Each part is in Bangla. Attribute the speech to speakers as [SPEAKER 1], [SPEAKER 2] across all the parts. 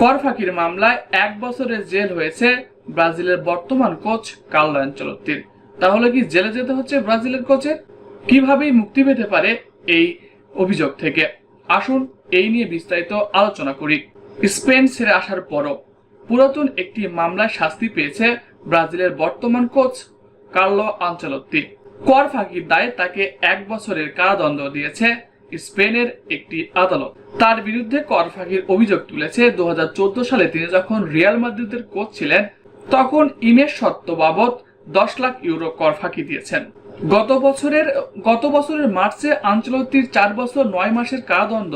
[SPEAKER 1] কর ফাঁকির মামলায় এক বছরের জেল হয়েছে ব্রাজিলের বর্তমান কোচ কার্লো অ্যাঞ্চেলত্তির তাহলে কি জেলে যেতে হচ্ছে ব্রাজিলের কোচের? কিভাবেই মুক্তি পেতে পারে এই অভিযোগ থেকে? আসুন এই নিয়ে বিস্তারিত আলোচনা করি। স্পেন ছেড়ে আসার পরও পুরাতন একটি মামলায় শাস্তি পেয়েছে ব্রাজিলের বর্তমান কোচ কার্লো আঞ্চলত্তি কর ফাঁকির দায়ে তাকে এক বছরের কারাদণ্ড দিয়েছে স্পেনের একটি আদালত। তার বিরুদ্ধে কর ফাঁকির অভিযোগ তুলেছে দু সালে তিনি যখন রিয়াল মাদ্রিদের কোচ ছিলেন, তখন ইমেজ সত্য বাবদ দশ লাখ ইউরো কর ফাঁকি দিয়েছেন। গত বছরের গত বছরের মার্চে আঞ্চলতির চার বছর নয় মাসের কারাদণ্ড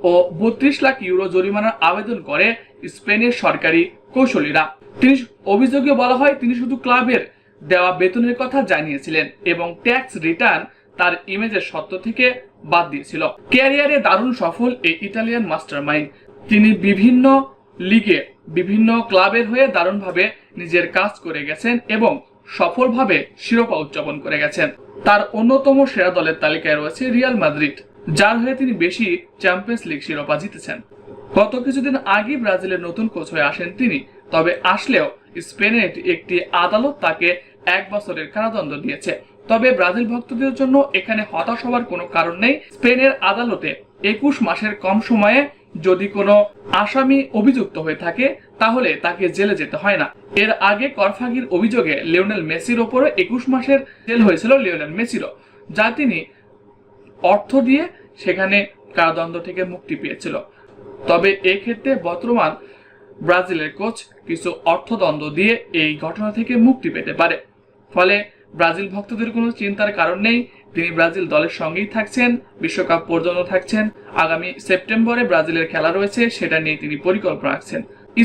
[SPEAKER 1] ও বত্রিশ লাখ ইউরো জরিমানার আবেদন করে স্পেনের সরকারি কৌশলীরা। তিনি অভিযোগে বলা হয়, তিনি শুধু ক্লাবের দেওয়া বেতনের কথা জানিয়েছিলেন এবং ট্যাক্স রিটার্ন তার ইমেজের সত্য থেকে বাদ দিয়েছিল। ক্যারিয়ারে দারুণ সফল এই ইতালিয়ান মাস্টারমাইন্ড। তিনি বিভিন্ন লিগে বিভিন্ন ক্লাবের হয়ে দারুণভাবে নিজের কাজ করে গেছেন এবং সফলভাবে শিরোপা উদযাপন করে গেছেন। তার অন্যতম সেরা দলের তালিকায় রয়েছে রিয়াল মাদ্রিদ, যার হয়ে তিনি বেশি চ্যাম্পিয়ন্স লিগ শিরোপা জিতেছেন। গত কিছুদিন আগে ব্রাজিলের নতুন কোচ হয়ে আসেন তিনি, তবে আসলেও স্পেনের একটি আদালত তাকে এক বছরের কারাদণ্ড দিয়েছে। তবে ব্রাজিল ভক্তদের জন্য এখানে হতাশ হওয়ার কোনো কারণ নেই। স্পেনের আদালতে একুশ মাসের কম সময়ে যদি কোনো আসামি অভিযুক্ত হয়ে থাকে, তাহলে তাকে জেলে যেতে হয় না। এর আগে করফাগির অভিযোগে লিওনেল মেসির ওপরে একুশ মাসের জেল হয়েছিল লিওনেল মেসিরও, যা তিনি অর্থ দিয়ে সেখানে কারাদণ্ড থেকে মুক্তি পেয়েছিল। তবে এক্ষেত্রে বর্তমান ব্রাজিলের কোচ কিছু অর্থদণ্ড দিয়ে এই ঘটনা থেকে মুক্তি পেতে পারে। ফলে ব্রাজিল ভক্তদের কোনো চিন্তার কারণ নেই। তিনি ব্রাজিল দলের সঙ্গেই থাকছেন, বিশ্বকাপ পর্যন্ত থাকছেন। আগামী সেপ্টেম্বরে ব্রাজিলের খেলা রয়েছে, সেটা নিয়ে তিনি পরিকল্পনা রাখছেন।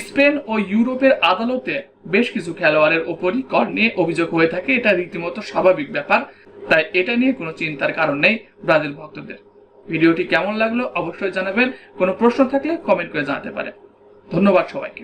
[SPEAKER 1] স্পেন ও ইউরোপের আদালতে বেশ কিছু খেলোয়াড়ের ওপরই কর নিয়ে অভিযোগ হয়ে থাকে। এটা রীতিমতো স্বাভাবিক ব্যাপার, তাই এটা নিয়ে কোনো চিন্তার কারণ নেই ব্রাজিল ভক্তদের। ভিডিওটি কেমন লাগল অবশ্যই জানাবেন। কোনো প্রশ্ন থাকলে কমেন্ট করে জানাতে পারে ধন্যবাদ সবাইকে।